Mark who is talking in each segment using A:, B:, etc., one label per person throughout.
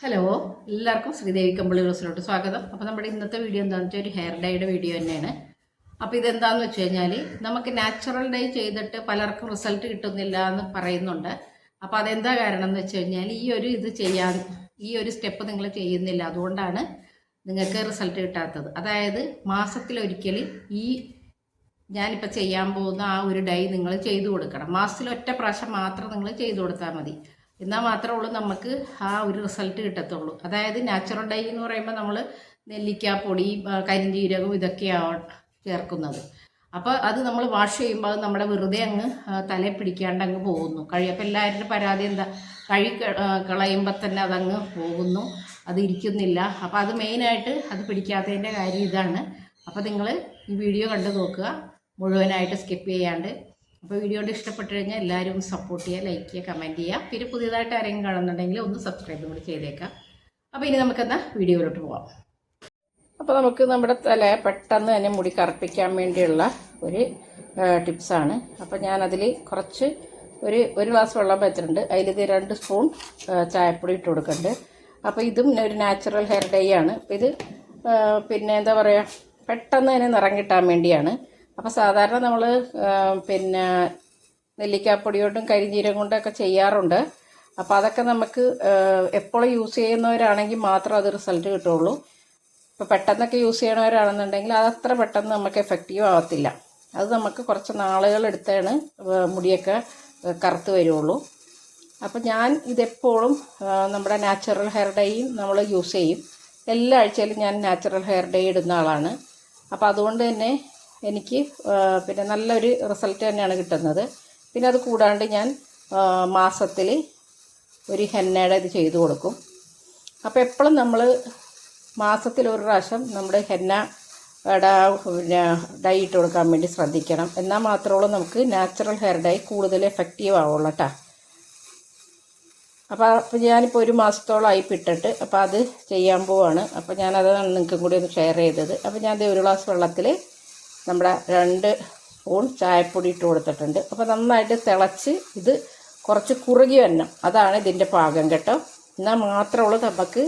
A: Hello എല്ലാവർക്കും ശ്രീദേവി കമ്പിളി ഹൗസിലോട്ട് സ്വാഗതം. അപ്പോൾ നമ്മുടെ ഇന്നത്തെ വീഡിയോ എന്താണെന്ന് വെച്ചാൽ ഒരു ഹെയർ ഡൈയുടെ വീഡിയോ തന്നെയാണ്. അപ്പോൾ ഇതെന്താണെന്ന് വെച്ച് കഴിഞ്ഞാൽ നമുക്ക് നാച്ചുറൽ ഡൈ ചെയ്തിട്ട് പലർക്കും റിസൾട്ട് കിട്ടുന്നില്ല എന്ന് പറയുന്നുണ്ട്. അപ്പോൾ അതെന്താ കാരണം എന്ന് വെച്ച് കഴിഞ്ഞാൽ ഈ ഒരു ഇത് ചെയ്യാൻ ഈ ഒരു സ്റ്റെപ്പ് നിങ്ങൾ ചെയ്യുന്നില്ല. അതുകൊണ്ടാണ് നിങ്ങൾക്ക് റിസൾട്ട് കിട്ടാത്തത്. അതായത് മാസത്തിലൊരിക്കൽ ഈ ഞാനിപ്പോൾ ചെയ്യാൻ പോകുന്ന ആ ഒരു ഡൈ നിങ്ങൾ ചെയ്തു കൊടുക്കണം. മാസത്തിൽ ഒറ്റ പ്രാവശ്യം മാത്രം നിങ്ങൾ ചെയ്തു കൊടുത്താൽ മതി. എന്നാൽ മാത്രമേ ഉള്ളൂ നമുക്ക് ആ ഒരു റിസൾട്ട് കിട്ടത്തുള്ളൂ. അതായത് നാച്ചുറൽ ഡൈ എന്ന് പറയുമ്പോൾ നമ്മൾ നെല്ലിക്ക പൊടി ആ, കരിഞ്ജീരകം ഇതൊക്കെയാണ് ചേർക്കുന്നത്. അപ്പോൾ അത് നമ്മൾ വാഷ് ചെയ്യുമ്പോൾ അത് നമ്മുടെ വെറുതെ അങ്ങ് തലയിൽ പിടിക്കാണ്ട് അങ്ങ് പോകുന്നു. കഴി അപ്പോൾ എല്ലാവരുടെ പരാതി എന്താ? കഴി കളയുമ്പോൾ തന്നെ അതങ്ങ് പോകുന്നു. അത് ഇരിക്കുന്നില്ല. അപ്പോൾ അത് മെയിനായിട്ട് അത് പിടിക്കാത്തതിന്റെ കാര്യം ഇതാണ്. അപ്പോൾ നിങ്ങൾ ഈ വീഡിയോ കണ്ടു നോക്കുക. മുഴുവനായിട്ട് സ്കിപ്പ് ചെയ്യാണ്ട് അപ്പോൾ വീഡിയോ കൊണ്ട് ഇഷ്ടപ്പെട്ട് കഴിഞ്ഞാൽ എല്ലാവരും സപ്പോർട്ട് ചെയ്യുക ലൈക്ക് ചെയ്യുക കമന്റ് ചെയ്യുക. പിന്നെ പുതിയതായിട്ട് ആരെങ്കിലും കാണുന്നുണ്ടെങ്കിൽ ഒന്ന് സബ്സ്ക്രൈബ് കൂടി ചെയ്തേക്കാം. അപ്പോൾ ഇനി നമുക്കെന്നാൽ വീഡിയോയിലോട്ട് പോവാം. അപ്പോൾ നമുക്ക് നമ്മുടെ തല പെട്ടെന്ന് തന്നെ മുടി കറുപ്പിക്കാൻ വേണ്ടിയുള്ള ഒരു ടിപ്സാണ് അപ്പോൾ ഞാനതിൽ കുറച്ച് ഒരു ഒരു ഗ്ലാസ് വെള്ളം വെച്ചിട്ടുണ്ട്. അതിലിത് രണ്ട് സ്പൂൺ ചായപ്പൊടി ഇട്ട് കൊടുക്കുന്നുണ്ട്. അപ്പോൾ ഇതും ഒരു നാച്ചുറൽ ഹെയർ ഡൈ ആണ്. ഇത് പിന്നെ എന്താ പറയുക പെട്ടെന്ന് തന്നെ നിറം കിട്ടാൻ വേണ്ടിയാണ്. അപ്പോൾ സാധാരണ നമ്മൾ പിന്നെ നെല്ലിക്കാപ്പൊടി കൊണ്ടും കൊണ്ടൊക്കെ ചെയ്യാറുണ്ട്. അപ്പോൾ അതൊക്കെ നമുക്ക് എപ്പോഴും യൂസ് ചെയ്യുന്നവരാണെങ്കിൽ മാത്രം അത് റിസൾട്ട് കിട്ടുള്ളൂ. ഇപ്പോൾ പെട്ടെന്നൊക്കെ യൂസ് ചെയ്യണവരാണെന്നുണ്ടെങ്കിൽ അതത്ര പെട്ടെന്ന് നമുക്ക് എഫക്റ്റീവ് ആവത്തില്ല. അത് നമുക്ക് കുറച്ച് നാളുകൾ എടുത്താണ് മുടിയൊക്കെ കറുത്ത് വരുള്ളൂ. അപ്പോൾ ഞാൻ ഇതെപ്പോഴും നമ്മുടെ നാച്ചുറൽ ഹെയർ ഡേയും നമ്മൾ യൂസ് ചെയ്യും. എല്ലാ ആഴ്ചയിലും ഞാൻ നാച്ചുറൽ ഹെയർ ഡേ ഇടുന്ന ആളാണ്. അപ്പോൾ അതുകൊണ്ട് തന്നെ എനിക്ക് പിന്നെ നല്ലൊരു റിസൾട്ട് തന്നെയാണ് കിട്ടുന്നത്. പിന്നെ അത് കൂടാണ്ട് ഞാൻ മാസത്തിൽ ഒരു ഹെന്നയുടെ ഇത് ചെയ്തു കൊടുക്കും. അപ്പോൾ എപ്പോഴും നമ്മൾ മാസത്തിൽ ഒരു പ്രാവശ്യം നമ്മുടെ ഹെന്ന പിന്നെ ഡൈ ഇട്ട് കൊടുക്കാൻ വേണ്ടി ശ്രദ്ധിക്കണം. എന്നാൽ മാത്രമേ നമുക്ക് നാച്ചുറൽ ഹെയർ ഡൈ കൂടുതൽ എഫക്റ്റീവ് ആവുള്ളൂ കേട്ടോ അപ്പോൾ അപ്പോൾ ഞാനിപ്പോൾ ഒരു മാസത്തോളം ആയി പിട്ടിട്ട് അപ്പോൾ അത് ചെയ്യാൻ പോവാണ്. അപ്പോൾ ഞാനതാണ് നിങ്ങൾക്കും കൂടി ഒന്ന് ഷെയർ ചെയ്തത്. അപ്പോൾ ഞാൻ ഒരു ഗ്ലാസ് വെള്ളത്തിൽ നമ്മുടെ രണ്ട് സ്പൂൺ ചായപ്പൊടി ഇട്ട് കൊടുത്തിട്ടുണ്ട്. അപ്പോൾ നന്നായിട്ട് തിളച്ച് ഇത് കുറച്ച് കുറുകി വരണം. അതാണ് ഇതിന്റെ പാകം കേട്ടോ. എന്നാൽ മാത്രമുള്ളൂ നമുക്ക്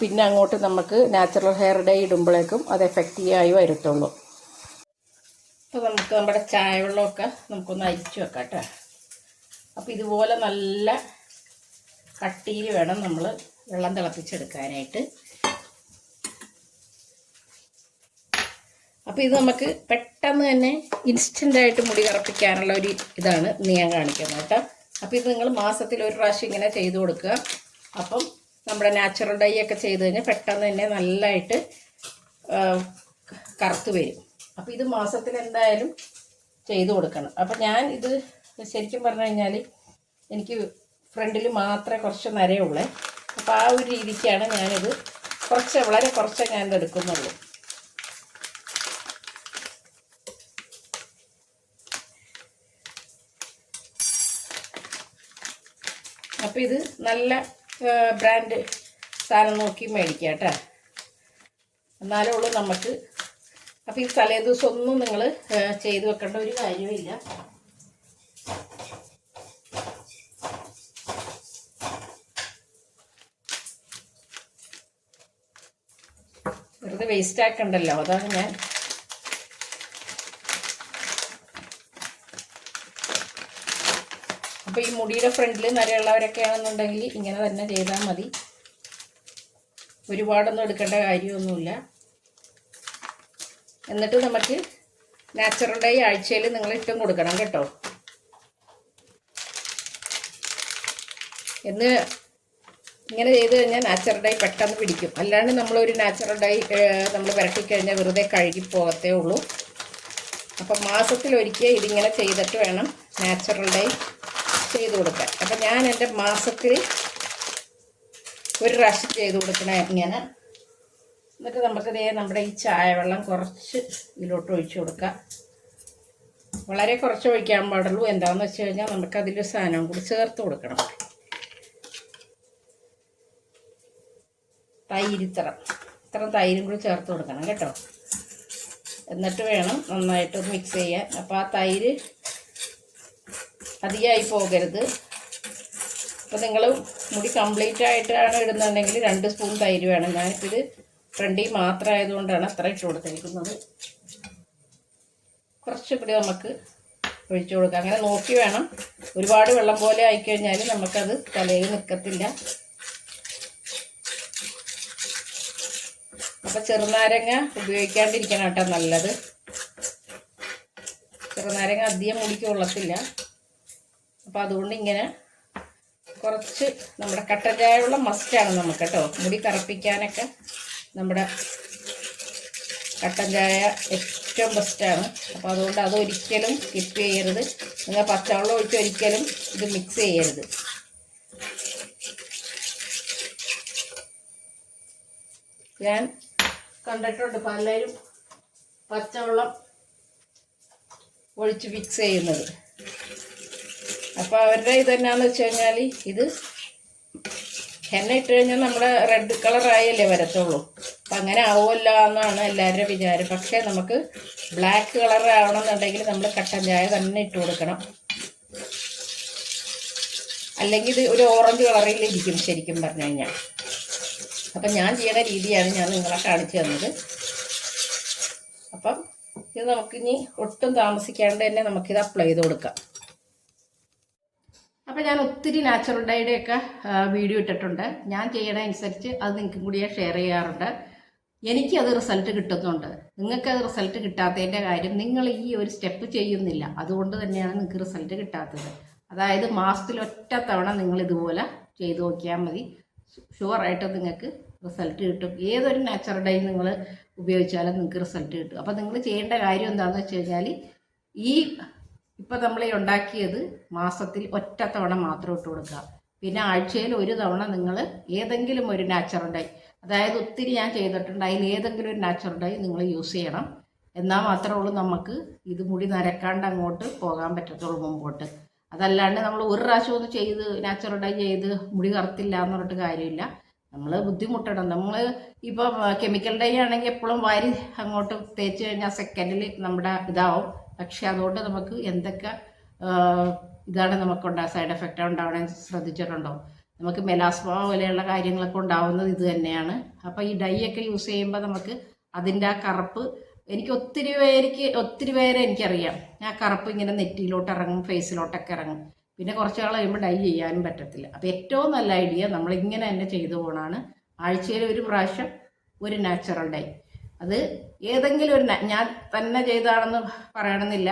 A: പിന്നെ അങ്ങോട്ട് നമുക്ക് നാച്ചുറൽ ഹെയർ ഡേ ഇടുമ്പോഴേക്കും അത് എഫക്റ്റീവായി വരത്തുള്ളൂ. അപ്പോൾ നമുക്ക് നമ്മുടെ ചായ വെള്ളമൊക്കെ നമുക്കൊന്ന് അരിച്ചു വെക്കാം കേട്ടോ. അപ്പോൾ ഇതുപോലെ നല്ല കട്ടിയിൽ വേണം നമ്മൾ വെള്ളം തിളപ്പിച്ചെടുക്കാനായിട്ട്. അപ്പോൾ ഇത് നമുക്ക് പെട്ടെന്ന് തന്നെ ഇൻസ്റ്റന്റായിട്ട് മുടി കറപ്പിക്കാനുള്ള ഒരു ഇതാണ് ഇന്ന് ഞാൻ കാണിക്കുന്നത് കേട്ടോ. അപ്പോൾ ഇത് നിങ്ങൾ മാസത്തിൽ ഒരു പ്രാവശ്യം ഇങ്ങനെ ചെയ്ത് കൊടുക്കുക. അപ്പം നമ്മുടെ നാച്ചുറൽ ഡൈ ഒക്കെ ചെയ്ത് കഴിഞ്ഞാൽ പെട്ടെന്ന് തന്നെ നല്ലതായിട്ട് കറുത്ത് വരും. അപ്പോൾ ഇത് മാസത്തിൽ എന്തായാലും ചെയ്ത് കൊടുക്കണം. അപ്പം ഞാൻ ഇത് ശരിക്കും പറഞ്ഞു കഴിഞ്ഞാൽ എനിക്ക് ഫ്രണ്ടിൽ മാത്രമേ കുറച്ച് നരയുള്ളേ. അപ്പോൾ ആ ഒരു രീതിക്കാണ് ഞാനിത് കുറച്ച് വളരെ കുറച്ചേ ഞാനിത് എടുക്കുന്നുള്ളൂ അപ്പോൾ ഇത് നല്ല ബ്രാൻഡ് സാധനം നോക്കി മേടിക്കുക കേട്ടോ. എന്നാലേ ഉള്ളൂ നമുക്ക്. അപ്പോൾ ഈ തലേ ദിവസം ഒന്നും നിങ്ങൾ ചെയ്തു വെക്കേണ്ട ഒരു കാര്യമില്ല വെറുതെ വേസ്റ്റ് ആക്കണ്ടല്ലോ. അതാണ് ഞാൻ അപ്പോൾ ഈ മുടിയുടെ ഫ്രണ്ടിൽ നരയുള്ളവരൊക്കെ ആണെന്നുണ്ടെങ്കിൽ ഇങ്ങനെ തന്നെ ചെയ്താൽ മതി. ഒരുപാടൊന്നും എടുക്കേണ്ട കാര്യമൊന്നുമില്ല. എന്നിട്ട് നമുക്ക് നാച്ചുറൽ ഡൈ ആഴ്ചയിൽ നിങ്ങൾ ഇട്ടും കൊടുക്കണം കേട്ടോ. എന്ന് ഇങ്ങനെ ചെയ്ത് കഴിഞ്ഞാൽ നാച്ചുറൽ ഡൈ പെട്ടെന്ന് പിടിക്കും. അല്ലാണ്ട് നമ്മളൊരു നാച്ചുറൽ ഡൈ നമ്മൾ പുരട്ടിക്കഴിഞ്ഞാൽ വെറുതെ കഴുകി പോകത്തേ ഉള്ളൂ. അപ്പം മാസത്തിലൊരിക്കൽ ഇതിങ്ങനെ ചെയ്തിട്ട് വേണം നാച്ചുറൽ ഡൈ ചെയ്ത് കൊടുക്കാൻ. അപ്പം ഞാൻ എന്റെ മാസത്തിൽ ഒരു പ്രാവശ്യം ചെയ്ത് കൊടുക്കണ ഇങ്ങനെ എന്നിട്ട് നമുക്ക് ദേ നമ്മുടെ ഈ ചായ വെള്ളം കുറച്ച് ഇതിലോട്ട് ഒഴിച്ചു കൊടുക്കാം. വളരെ കുറച്ച് ഒഴിക്കാൻ പാടുള്ളൂ. എന്താണെന്ന് വെച്ച് കഴിഞ്ഞാൽ നമുക്ക് അതിലൊരു സാധനം കൂടി ചേർത്ത് കൊടുക്കണം. തൈര് ഇത്ര. ഇത്ര തൈരും കൂടി ചേർത്ത് കൊടുക്കണം കേട്ടോ. എന്നിട്ട് വേണം നന്നായിട്ട് മിക്സ് ചെയ്യാൻ. അപ്പോൾ ആ തൈര് അധികമായി പോകരുത്. അപ്പോൾ നിങ്ങൾ മുടി കംപ്ലീറ്റ് ആയിട്ടാണ് ഇടുന്നുണ്ടെങ്കിൽ രണ്ട് സ്പൂൺ തൈര് വേണം. ഞാനിപ്പോൾ ഫ്രണ്ടിൽ മാത്രം ആയതുകൊണ്ടാണ് അത്ര ഇട്ട് കൊടുത്തിരിക്കുന്നത്. കുറച്ചുകൂടി നമുക്ക് ഒഴിച്ചു കൊടുക്കാം. അങ്ങനെ നോക്കി വേണം. ഒരുപാട് വെള്ളം പോലെ ആയിക്കഴിഞ്ഞാൽ നമുക്കത് തലയിൽ നിൽക്കത്തില്ല അപ്പം ചെറുനാരങ്ങ ഉപയോഗിക്കാണ്ടിരിക്കണം കേട്ടോ നല്ലത്. ചെറുനാരങ്ങ അധികം മുടിക്ക് കൊള്ളത്തില്ല. അപ്പോൾ അതുകൊണ്ട് ഇങ്ങനെ കുറച്ച് നമ്മുടെ കട്ടൻ ചായ മസ്റ്റാണ് നമുക്ക് കേട്ടോ. മുടി കറുപ്പിക്കാനൊക്കെ നമ്മുടെ കട്ടൻ ചായ ഏറ്റവും ബെസ്റ്റാണ് അപ്പോൾ അതുകൊണ്ട് അത് ഒരിക്കലും സ്കിപ്പ് ചെയ്യരുത്. നിങ്ങൾ പച്ചവെള്ളം ഒഴിച്ച് ഒരിക്കലും ഇത് മിക്സ് ചെയ്യരുത്. ഞാൻ കണ്ടിട്ടുണ്ട് പലരും പച്ചവെള്ളം ഒഴിച്ച് മിക്സ് ചെയ്യുന്നത്. അപ്പോൾ അവരുടെ ഇത് എന്നാന്ന് വെച്ച് കഴിഞ്ഞാൽ ഇത് എണ്ണ ഇട്ട് കഴിഞ്ഞാൽ നമ്മുടെ റെഡ് കളറായല്ലേ വരത്തുള്ളൂ. അപ്പം അങ്ങനെ ആവുമല്ലോ എന്നാണ് എല്ലാവരുടെ വിചാരം. പക്ഷേ നമുക്ക് ബ്ലാക്ക് കളർ ആവണമെന്നുണ്ടെങ്കിൽ നമ്മൾ കട്ടൻ ചായ തന്നെ ഇട്ട് കൊടുക്കണം. അല്ലെങ്കിൽ ഇത് ഒരു ഓറഞ്ച് കളറിൽ ഇരിക്കും ശരിക്കും പറഞ്ഞു കഴിഞ്ഞാൽ അപ്പം ഞാൻ ചെയ്യുന്ന രീതിയാണ് ഞാൻ നിങ്ങളെ കാണിച്ചു തന്നത്. അപ്പം ഇത് നമുക്കിനി ഒട്ടും താമസിക്കാണ്ട് തന്നെ നമുക്കിത് അപ്ലൈ ചെയ്ത് കൊടുക്കാം. അപ്പോൾ ഞാൻ ഒത്തിരി നാച്ചുറൽ ഡൈയുടെ ഒക്കെ വീഡിയോ ഇട്ടിട്ടുണ്ട്. ഞാൻ ചെയ്യണ അനുസരിച്ച് അത് നിങ്ങൾക്കും കൂടി ഷെയർ ചെയ്യാറുണ്ട്. എനിക്ക് അത് റിസൾട്ട് കിട്ടുന്നുണ്ട്. നിങ്ങൾക്ക് അത് റിസൾട്ട് കിട്ടാത്തതിന്റെ കാര്യം നിങ്ങൾ ഈ ഒരു സ്റ്റെപ്പ് ചെയ്യുന്നില്ല. അതുകൊണ്ട് തന്നെയാണ് നിങ്ങൾക്ക് റിസൾട്ട് കിട്ടാത്തത്. അതായത് മാസത്തിൽ ഒറ്റ തവണ നിങ്ങൾ ഇതുപോലെ ചെയ്തു നോക്കിയാൽ മതി. ഷുവറായിട്ട് നിങ്ങൾക്ക് റിസൾട്ട് കിട്ടും. ഏതൊരു നാച്ചുറൽ ഡൈ നിങ്ങൾ ഉപയോഗിച്ചാലും നിങ്ങൾക്ക് റിസൾട്ട് കിട്ടും. അപ്പോൾ നിങ്ങൾ ചെയ്യേണ്ട കാര്യം എന്താണെന്ന് വെച്ച് കഴിഞ്ഞാൽ ഈ ഇപ്പോൾ നമ്മൾ ഉണ്ടാക്കിയത് മാസത്തിൽ ഒറ്റ തവണ മാത്രം ഇട്ട് കൊടുക്കുക. പിന്നെ ആഴ്ചയിൽ ഒരു തവണ നിങ്ങൾ ഏതെങ്കിലും ഒരു നാച്ചുറൽ ഡൈ അതായത് ഒത്തിരി ഞാൻ ചെയ്തിട്ടുണ്ട് അതിൽ ഏതെങ്കിലും ഒരു നാച്ചുറൽ ഡൈ നിങ്ങൾ യൂസ് ചെയ്യണം. എന്നാൽ മാത്രമേ ഉള്ളൂ നമുക്ക് ഇത് മുടി നരക്കാണ്ട് അങ്ങോട്ട് പോകാൻ പറ്റത്തുള്ളൂ മുമ്പോട്ട്. അതല്ലാണ്ട് നമ്മൾ ഒരു പ്രാവശ്യം ഒന്ന് ചെയ്ത് നാച്ചുറൽ ഡൈ ചെയ്ത് മുടി കറുത്തില്ല എന്ന് പറഞ്ഞിട്ട് കാര്യമില്ല. നമ്മൾ ബുദ്ധിമുട്ടണം. നമ്മൾ ഇപ്പോൾ കെമിക്കൽ ഡൈ ആണെങ്കിൽ എപ്പോഴും വാരി അങ്ങോട്ട് തേച്ച് കഴിഞ്ഞാൽ സെക്കൻഡിൽ നമ്മുടെ ഇതാവും. പക്ഷെ അതുകൊണ്ട് നമുക്ക് എന്തൊക്കെ ഇതാണ് നമുക്കുണ്ടാ സൈഡ് എഫക്റ്റ് ഉണ്ടാവണേ ശ്രദ്ധിച്ചിട്ടുണ്ടോ? നമുക്ക് മെലാസ്മ പോലെയുള്ള കാര്യങ്ങളൊക്കെ ഉണ്ടാവുന്നത് ഇത് തന്നെയാണ്. അപ്പോൾ ഈ ഡൈ ഒക്കെ യൂസ് ചെയ്യുമ്പോൾ നമുക്ക് അതിന്റെ ആ കറുപ്പ് എനിക്ക് ഒത്തിരി പേർക്ക് ഒത്തിരി പേരെ എനിക്കറിയാം. ആ കറുപ്പ് ഇങ്ങനെ നെറ്റിയിലോട്ട് ഇറങ്ങും ഫേസിലോട്ടൊക്കെ ഇറങ്ങും. പിന്നെ കുറച്ച് നാൾ കഴിയുമ്പോൾ ഡൈ ചെയ്യാനും പറ്റത്തില്ല. അപ്പോൾ ഏറ്റവും നല്ല ഐഡിയ നമ്മളിങ്ങനെ തന്നെ ചെയ്തു പോകണമാണ് ആഴ്ചയിൽ ഒരു പ്രാവശ്യം ഒരു നാച്ചുറൽ ഡൈ. അത് ഏതെങ്കിലും ഒരു ഞാൻ തന്നെ ചെയ്താണെന്ന് പറയണമെന്നില്ല.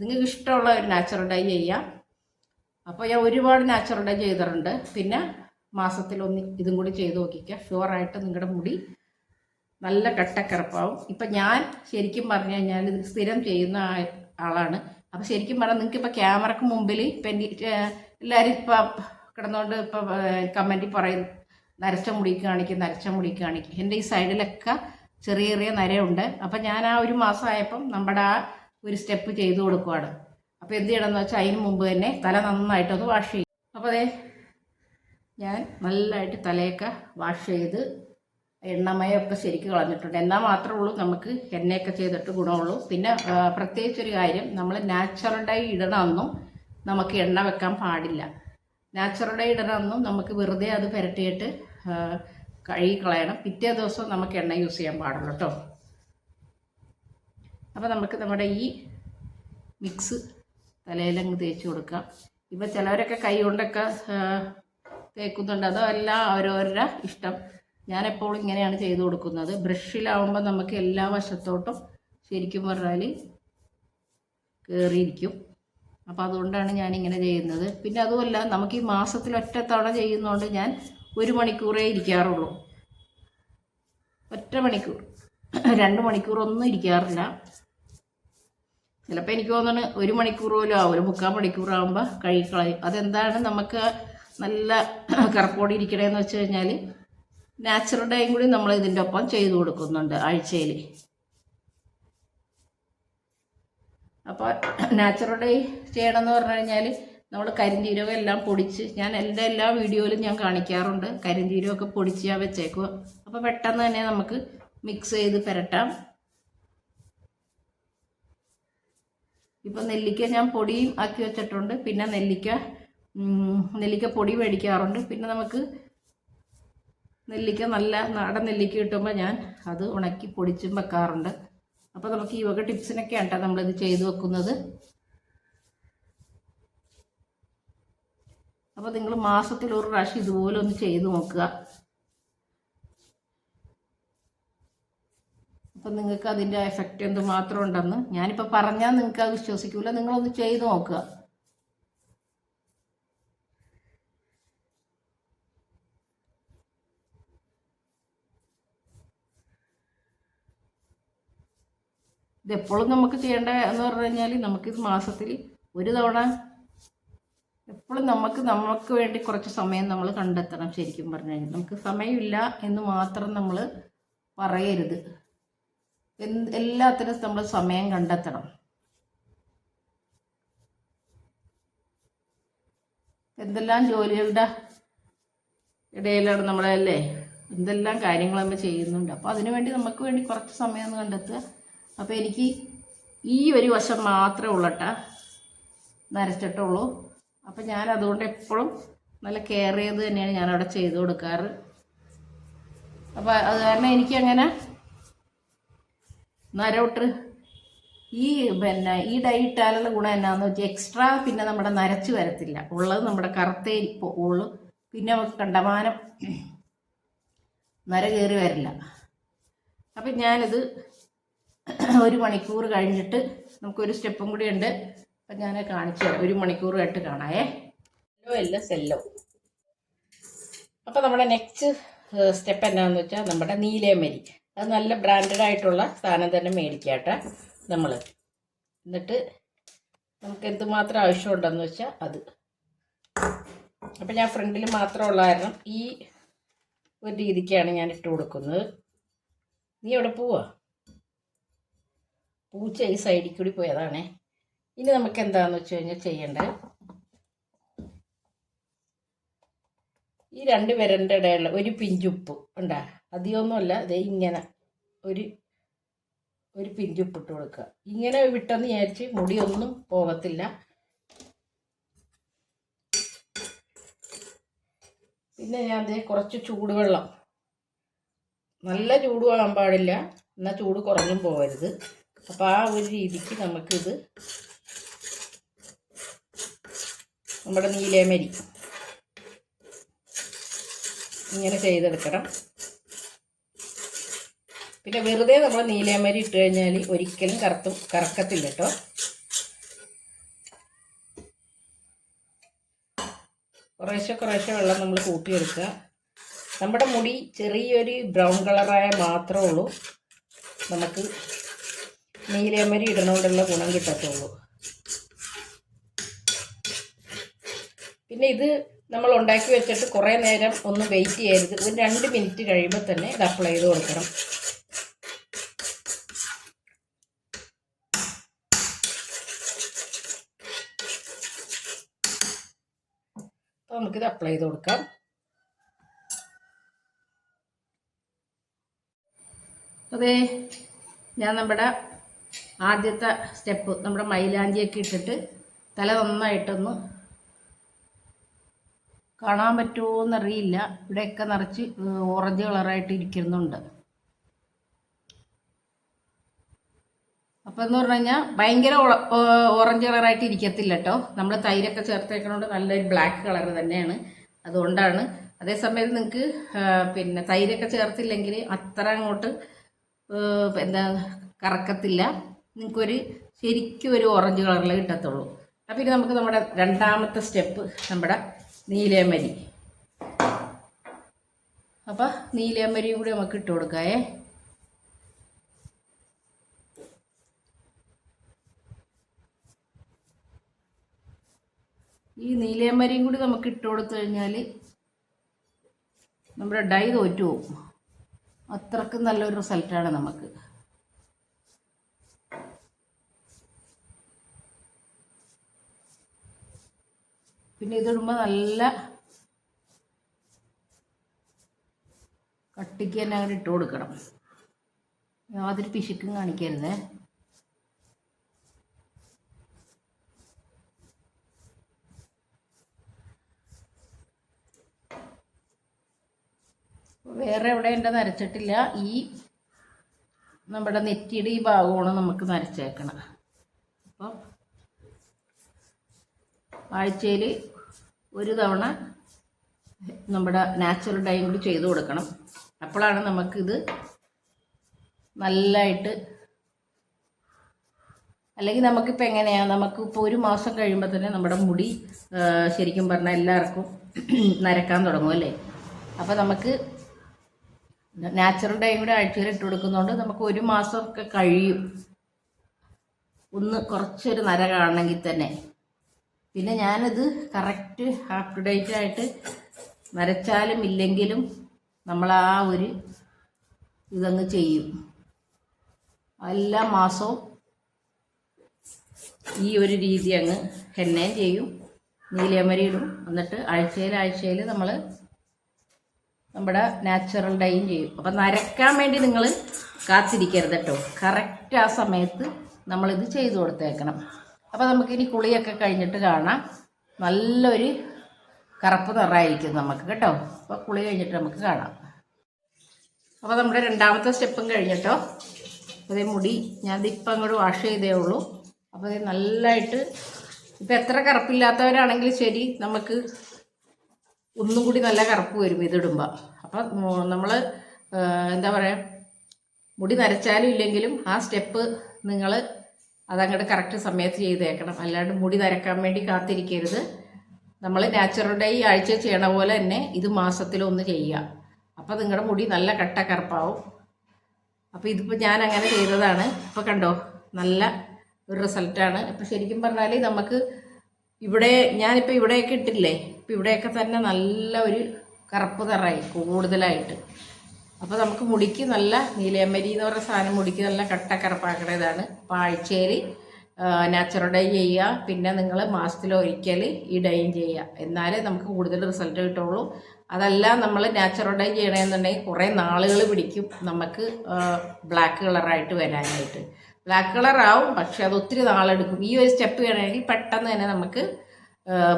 A: നിങ്ങൾക്ക് ഇഷ്ടമുള്ള ഒരു നാച്ചുറൽ ഡൈ ചെയ്യാം. അപ്പോൾ ഞാൻ ഒരുപാട് നാച്ചുറൽ ഡൈ ചെയ്തിട്ടുണ്ട്. പിന്നെ മാസത്തിൽ ഒന്ന് ഇതും കൂടി ചെയ്ത് നോക്കിക്കുക ഷുവറായിട്ട് നിങ്ങളുടെ മുടി നല്ല കട്ടക്കിറപ്പാവും. ഇപ്പം ഞാൻ ശരിക്കും പറഞ്ഞു കഴിഞ്ഞാൽ ഇത് സ്ഥിരം ചെയ്യുന്ന ആളാണ്. അപ്പോൾ ശരിക്കും പറഞ്ഞാൽ നിങ്ങൾക്ക് ഇപ്പം ക്യാമറക്ക് മുമ്പിൽ ഇപ്പം എല്ലാവരും ഇപ്പം കിടന്നുകൊണ്ട് ഇപ്പം കമന്റിൽ പറയും നരച്ച മുടി കാണിക്കും നരച്ച മുടി കാണിക്കും. എന്റെ ഈ സൈഡിലൊക്കെ ചെറിയ ചെറിയ നരയുണ്ട്. അപ്പം ഞാൻ ആ ഒരു മാസമായപ്പം നമ്മുടെ ആ ഒരു സ്റ്റെപ്പ് ചെയ്തു കൊടുക്കുവാണ്. അപ്പോൾ എന്ത് ചെയ്യണമെന്ന് വെച്ചാൽ അതിന് മുമ്പ് തന്നെ തല നന്നായിട്ടൊന്ന് വാഷ് ചെയ്യും. അപ്പോൾ അതെ ഞാൻ നല്ലതായിട്ട് തലയൊക്കെ വാഷ് ചെയ്ത് എണ്ണമയമൊക്കെ ശരിക്ക് കളഞ്ഞിട്ടുണ്ട്. എന്നാൽ മാത്രമേ ഉള്ളൂ നമുക്ക് എണ്ണയൊക്കെ ചെയ്തിട്ട് ഗുണമുള്ളൂ. പിന്നെ പ്രത്യേകിച്ചൊരു കാര്യം നമ്മൾ നാച്ചുറലായി ഇടണമെന്നും നമുക്ക് എണ്ണ വെക്കാൻ പാടില്ല. നാച്ചുറലായി ഇടണമെന്നും നമുക്ക് വെറുതെ അത് പുരട്ടിയിട്ട് ആ, കഴുകി കളയണം പിറ്റേ ദിവസം നമുക്ക് എണ്ണ യൂസ് ചെയ്യാൻ പാടുള്ളൂ കേട്ടോ അപ്പോൾ നമുക്ക് നമ്മുടെ ഈ മിക്സ് തലയിലങ്ങ് തേച്ച് കൊടുക്കാം. ഇപ്പം ചിലവരൊക്കെ കൈ കൊണ്ടൊക്കെ തേക്കുന്നുണ്ട്. അതെല്ലാം അവരവരുടെ ഇഷ്ടം. ഞാനെപ്പോഴും ഇങ്ങനെയാണ് ചെയ്തു കൊടുക്കുന്നത്. ബ്രഷിലാവുമ്പോൾ നമുക്ക് എല്ലാ വശത്തോട്ടും ശരിക്കും പറഞ്ഞാൽ കയറിയിരിക്കും അപ്പോൾ അതുകൊണ്ടാണ് ഞാനിങ്ങനെ ചെയ്യുന്നത്. പിന്നെ അതുമല്ല നമുക്ക് ഈ മാസത്തിൽ ഒറ്റത്തവണ തവണ ചെയ്യുന്നതുകൊണ്ട് ഞാൻ ഒരു മണിക്കൂറേ ഇരിക്കാറുള്ളൂ. ഒറ്റ മണിക്കൂർ. രണ്ട് മണിക്കൂറൊന്നും ഇരിക്കാറില്ല. ചിലപ്പോൾ എനിക്ക് തോന്നുന്നു ഒരു മണിക്കൂർ പോലും ആവും ഒരു മുക്കാൽ മണിക്കൂറാകുമ്പോൾ കഴുകിക്കളയും. അതെന്താണ് നമുക്ക് നല്ല കറപ്പോടി ഇരിക്കണേന്ന് വെച്ച് കഴിഞ്ഞാൽ നാച്ചുറൽ ഡേയും കൂടി നമ്മൾ ഇതിന്റെ ഒപ്പം ചെയ്തു കൊടുക്കുന്നുണ്ട് ആഴ്ചയിൽ അപ്പോൾ നാച്ചുറൽ ഡേ ചെയ്യണമെന്ന് പറഞ്ഞു കഴിഞ്ഞാൽ നമ്മൾ കരിഞ്ചീരകം എല്ലാം പൊടിച്ച് ഞാൻ എന്റെ എല്ലാ വീഡിയോയിലും ഞാൻ കാണിക്കാറുണ്ട്. കരിഞ്ചീരകമൊക്കെ പൊടിച്ച് ഞാൻ വെച്ചേക്കുക അപ്പോൾ പെട്ടെന്ന് തന്നെ നമുക്ക് മിക്സ് ചെയ്ത് പുരട്ടാം. ഇപ്പം നെല്ലിക്ക ഞാൻ പൊടിയും ആക്കി വെച്ചിട്ടുണ്ട്. പിന്നെ നെല്ലിക്ക നെല്ലിക്ക പൊടി മേടിക്കാറുണ്ട്. പിന്നെ നമുക്ക് നെല്ലിക്ക നല്ല നാടൻ നെല്ലിക്ക കിട്ടുമ്പോൾ ഞാൻ അത് ഉണക്കി പൊടിച്ചും വെക്കാറുണ്ട്. അപ്പോൾ നമുക്ക് ഈ വക ടിപ്സിനൊക്കെയാണ് കേട്ടോ നമ്മളിത് ചെയ്തു വെക്കുന്നത്. അപ്പോൾ നിങ്ങൾ മാസത്തിൽ ഒരു പ്രാവശ്യം ഇതുപോലെ ഒന്ന് ചെയ്തു നോക്കുക. അപ്പം നിങ്ങൾക്ക് അതിന്റെ എഫക്റ്റ് എന്തുമാത്രം ഉണ്ടെന്ന് ഞാനിപ്പോൾ പറഞ്ഞാൽ നിങ്ങൾക്ക് അത് വിശ്വസിക്കില്ല നിങ്ങളൊന്ന് ചെയ്ത് നോക്കുക. ഇതെപ്പോഴും നമുക്ക് ചെയ്യേണ്ട എന്ന് പറഞ്ഞു കഴിഞ്ഞാൽ നമുക്കിത് മാസത്തിൽ ഒരു തവണ എപ്പോഴും നമുക്ക് നമുക്ക് വേണ്ടി കുറച്ച് സമയം നമ്മൾ കണ്ടെത്തണം ശരിക്കും പറഞ്ഞു കഴിഞ്ഞാൽ. നമുക്ക് സമയമില്ല എന്ന് മാത്രം നമ്മൾ പറയരുത്. എന്ത് എല്ലാത്തിനും നമ്മൾ സമയം കണ്ടെത്തണം. എന്തെല്ലാം ജോലികളുടെ ഇടയിലാണ് നമ്മളല്ലേ എന്തെല്ലാം കാര്യങ്ങൾ നമ്മൾ ചെയ്യുന്നുണ്ട്. അപ്പോൾ അതിനു വേണ്ടി നമുക്ക് വേണ്ടി കുറച്ച് സമയം ഒന്ന് കണ്ടെത്തുക. അപ്പോൾ എനിക്ക് ഈ ഒരു വശം മാത്രമേ ഉള്ളട്ടാ. നരച്ചിട്ടുള്ളൂ അപ്പം ഞാൻ അതുകൊണ്ട് എപ്പോഴും നല്ല കെയർ ചെയ്ത് തന്നെയാണ് ഞാനവിടെ ചെയ്ത് കൊടുക്കാറ്. അപ്പോൾ അത് കാരണം എനിക്കങ്ങനെ നരോട്ട് ഈ പിന്നെ ഈ ഡൈ ഇട്ടാലുള്ള ഗുണം എന്നാന്ന് വെച്ചാൽ എക്സ്ട്രാ പിന്നെ നമ്മുടെ നരച്ച് വരത്തില്ല. ഉള്ളത് നമ്മുടെ കറുത്തേ ഇപ്പോൾ ഉള്ളു. പിന്നെ നമുക്ക് കണ്ടമാനം നര കയറി വരില്ല. അപ്പം ഞാനിത് ഒരു മണിക്കൂർ കഴിഞ്ഞിട്ട് നമുക്കൊരു സ്റ്റെപ്പും കൂടി ഉണ്ട്. അപ്പം ഞാൻ കാണിച്ചു തരാം. ഒരു മണിക്കൂറായിട്ട് കാണായേ എല്ലോ എല്ലോ സെല്ലോ. അപ്പോൾ നമ്മുടെ നെക്സ്റ്റ് സ്റ്റെപ്പ് എന്നാന്ന് വെച്ചാൽ നമ്മുടെ നീലേമരി. അത് നല്ല ബ്രാൻഡഡ് ആയിട്ടുള്ള സാധനം തന്നെ മേടിക്കാട്ടെ നമ്മൾ എന്നിട്ട് നമുക്ക് എന്തുമാത്രം ആവശ്യമുണ്ടെന്ന് വെച്ചാൽ അത്. അപ്പം ഞാൻ ഫ്രണ്ടിൽ മാത്രമുള്ള കാരണം ഈ ഒരു രീതിക്കാണ് ഞാൻ ഇട്ട് കൊടുക്കുന്നത്. നീ എവിടെ പോവാ. പൂച്ച ഈ സൈഡിൽ കൂടി പോയതാണേ ഇനി നമുക്ക് എന്താണെന്ന് വെച്ച് കഴിഞ്ഞാൽ ചെയ്യേണ്ടത് ഈ രണ്ട് വിരലിന്റെ ഇടയിലുള്ള ഒരു പിഞ്ചുപ്പ് ഉണ്ടാ? അധികമൊന്നുമല്ല. ദേ ഇങ്ങനെ ഒരു ഒരു പിഞ്ചുപ്പ് ഇട്ട് കൊടുക്കുക. ഇങ്ങനെ വിട്ടെന്ന് വിചാരിച്ച് മുടിയൊന്നും പോകത്തില്ല. പിന്നെ ഞാൻ ദേ കുറച്ച് ചൂടുവെള്ളം. നല്ല ചൂടുവാകാൻ പാടില്ല. എന്നാൽ ചൂട് കുറഞ്ഞും പോകരുത്. അപ്പോൾ ആ ഒരു രീതിക്ക് നമുക്കിത് നമ്മുടെ നീലേമരി. ഇങ്ങനെ ചെയ്തെടുക്കണം. പിന്നെ വെറുതെ നമ്മൾ നീലേമരി ഇട്ട് കഴിഞ്ഞാൽ ഒരിക്കലും കറുത്തും കറക്കത്തില്ല കേട്ടോ. കുറേശ്ശെ കുറേശ്ശെ വെള്ളം നമ്മൾ കൂട്ടിയെടുക്കുക. നമ്മുടെ മുടി ചെറിയൊരു ബ്രൗൺ കളറായ മാത്രമേ ഉള്ളൂ. നമുക്ക് നീലേമരി ഇടണോണ്ടുള്ള ഗുണം കിട്ടത്തുള്ളൂ. പിന്നെ ഇത് നമ്മൾ ഉണ്ടാക്കി വെച്ചിട്ട് കുറേ നേരം ഒന്ന് വെയിറ്റ് ചെയ്യരുത്. ഇത് രണ്ട് മിനിറ്റ് കഴിയുമ്പോൾ തന്നെ ഇത് അപ്ലൈ ചെയ്ത് കൊടുക്കണം. അപ്പോൾ നമുക്കിത് അപ്ലൈ ചെയ്ത് കൊടുക്കാം. അതെ ഞാൻ നമ്മുടെ ആദ്യത്തെ സ്റ്റെപ്പ് നമ്മുടെ മൈലാഞ്ചിയൊക്കെ ഇട്ടിട്ട് തല നന്നായിട്ടൊന്ന് കാണാൻ പറ്റുമോ എന്നറിയില്ല ഇവിടെയൊക്കെ നിറച്ച് ഓറഞ്ച് കളറായിട്ട് ഇരിക്കുന്നുണ്ട്. അപ്പം എന്ന് പറഞ്ഞു കഴിഞ്ഞാൽ ഭയങ്കര ഓറഞ്ച് കളറായിട്ട് ഇരിക്കത്തില്ല കേട്ടോ നമ്മൾ തൈരൊക്കെ ചേർത്തേക്കണോണ്ട് നല്ലൊരു ബ്ലാക്ക് കളർ തന്നെയാണ്. അതുകൊണ്ടാണ്. അതേസമയത്ത് നിങ്ങൾക്ക് പിന്നെ തൈരൊക്കെ ചേർത്തില്ലെങ്കിൽ അത്ര അങ്ങോട്ട് എന്താ കറക്കത്തില്ല. നിങ്ങൾക്കൊരു ശരിക്കും ഒരു ഓറഞ്ച് കളറിൽ കിട്ടത്തുള്ളൂ. അപ്പം ഇനി നമുക്ക് നമ്മുടെ രണ്ടാമത്തെ സ്റ്റെപ്പ് നമ്മുടെ നീലേമരി. അപ്പം നീലേമരിയും കൂടി നമുക്ക് ഇട്ട് കൊടുക്കാവേ. ഈ നീലേമരിയും കൂടി നമുക്ക് ഇട്ട് കൊടുത്തു കഴിഞ്ഞാൽ നമ്മുടെ ഡൈ തോറ്റു പോകും. അത്രക്കും നല്ലൊരു റിസൾട്ടാണ് നമുക്ക്. പിന്നെ ഇതിടുമ്പോൾ നല്ല കട്ടിക്ക് തന്നെ അങ്ങനെ ഇട്ട് കൊടുക്കണം. യാതൊരു പിശുക്കും കാണിക്കരുത്. വേറെ എവിടെ എന്റെ നരച്ചിട്ടില്ല. ഈ നമ്മുടെ നെറ്റിയുടെ ഈ ഭാഗമാണ് നമുക്ക് നരച്ചേക്കണം അപ്പം ആഴ്ചയിൽ ഒരു തവണ നമ്മുടെ നാച്ചുറൽ ഡൈ കൂടി ചെയ്തു കൊടുക്കണം. അപ്പോഴാണ് നമുക്കിത് നല്ലതായിട്ട് അല്ലെങ്കിൽ നമുക്കിപ്പോൾ എങ്ങനെയാണ് നമുക്കിപ്പോൾ ഒരു മാസം കഴിയുമ്പോൾ തന്നെ നമ്മുടെ മുടി ശരിക്കും പറഞ്ഞാൽ എല്ലാവർക്കും നരക്കാൻ തുടങ്ങും അല്ലേ? അപ്പോൾ നമുക്ക് നാച്ചുറൽ ഡൈ കൂടി ആഴ്ചയിൽ ഇട്ട് കൊടുക്കുന്നതുകൊണ്ട് നമുക്ക് ഒരു മാസമൊക്കെ കഴിയും. ഒന്ന് കുറച്ചൊരു നര കാണണമെങ്കിൽ തന്നെ. പിന്നെ ഞാനിത് കറക്റ്റ് അപ് ടു ഡേറ്റ് ആയിട്ട് വരച്ചാലും ഇല്ലെങ്കിലും നമ്മൾ ആ ഒരു ഇതങ്ങ് ചെയ്യും. എല്ലാ മാസവും ഈ ഒരു രീതി അങ്ങ് എണ്ണയും ചെയ്യും. നീലയമരി ഇടും എന്നിട്ട് ആഴ്ചയിൽ ആഴ്ചയിൽ നമ്മൾ നമ്മുടെ നാച്ചുറൽ ഡൈയും ചെയ്യും. അപ്പം നരക്കാൻ വേണ്ടി നിങ്ങൾ കാത്തിരിക്കരുത് കേട്ടോ. കറക്റ്റ് ആ സമയത്ത് നമ്മളിത് ചെയ്തു കൊടുത്തേക്കണം. അപ്പോൾ നമുക്കിനി കുളിയൊക്കെ കഴിഞ്ഞിട്ട് കാണാം. നല്ലൊരു കറുപ്പ് നിറമായിരിക്കും നമുക്ക് കേട്ടോ? അപ്പോൾ കുളി കഴിഞ്ഞിട്ട് നമുക്ക് കാണാം. അപ്പോൾ നമ്മുടെ രണ്ടാമത്തെ സ്റ്റെപ്പും കഴിഞ്ഞിട്ടോ? അതേ മുടി ഞാൻ ഇപ്പം അങ്ങോട്ട് വാഷ് ചെയ്തേ ഉള്ളൂ. അപ്പോൾ ഇത് നല്ലതായിട്ട് ഇപ്പം എത്ര കറുപ്പില്ലാത്തവരാണെങ്കിലും ശരി നമുക്ക് ഒന്നും കൂടി നല്ല കറുപ്പ് വരും ഇതിടുമ്പോൾ അപ്പോൾ നമ്മൾ എന്താ പറയുക മുടി നരച്ചാലും ഇല്ലെങ്കിലും ആ സ്റ്റെപ്പ് നിങ്ങൾ അതങ്ങോട്ട് കറക്റ്റ് സമയത്ത് ചെയ്തേക്കണം. അല്ലാണ്ട് മുടി നരക്കാൻ വേണ്ടി കാത്തിരിക്കരുത്. നമ്മൾ നാച്ചുറൽ ഡേ ഈ ആഴ്ച ചെയ്യണ പോലെ തന്നെ ഇത് മാസത്തിലൊന്ന് ചെയ്യുക. അപ്പോൾ നിങ്ങളുടെ മുടി നല്ല കട്ട കറുപ്പാവും. അപ്പോൾ ഇതിപ്പോൾ ഞാൻ അങ്ങനെ ചെയ്തതാണ്. ഇപ്പോൾ കണ്ടോ? നല്ല ഒരു റിസൾട്ടാണ് ഇപ്പോൾ ശരിക്കും പറഞ്ഞാൽ നമുക്ക് ഇവിടെ ഞാനിപ്പോൾ ഇവിടെയൊക്കെ ഇട്ടില്ലേ? ഇപ്പം ഇവിടെയൊക്കെ തന്നെ നല്ല ഒരു കറുപ്പ് തറായി കൂടുതലായിട്ട്. അപ്പോൾ നമുക്ക് മുടിക്ക് നല്ല നീലയമ്മരി എന്ന് പറയുന്ന സാധനം മുടിക്ക് നല്ല കട്ട കറുപ്പാക്കണതാണ് അപ്പോൾ ആഴ്ചയിൽ നാച്ചുറൽ ഡൈ ചെയ്യുക. പിന്നെ നിങ്ങൾ മാസത്തിൽ ഒരിക്കൽ ഈ ഡൈയും ചെയ്യുക. എന്നാലേ നമുക്ക് കൂടുതൽ റിസൾട്ട് കിട്ടുള്ളൂ. അതല്ല നമ്മൾ നാച്ചുറൽ ഡൈ ചെയ്യണമെന്നുണ്ടെങ്കിൽ കുറേ നാളുകൾ പിടിക്കും നമുക്ക് ബ്ലാക്ക് കളറായിട്ട് വരാനായിട്ട്. ബ്ലാക്ക് കളറാവും പക്ഷെ അത് ഒത്തിരി നാളെടുക്കും. ഈ ഒരു സ്റ്റെപ്പ് ചെയ്യണമെങ്കിൽ പെട്ടെന്ന് തന്നെ നമുക്ക്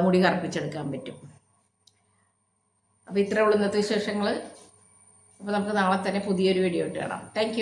A: മുടി കറുപ്പിച്ചെടുക്കാൻ പറ്റും. അപ്പോൾ ഇത്രയുള്ള ഇന്നത്തെ വിശേഷങ്ങൾ അപ്പോൾ നമുക്ക് നാളെ തന്നെ പുതിയൊരു വീഡിയോ ഇട്ട് കാണാം. താങ്ക്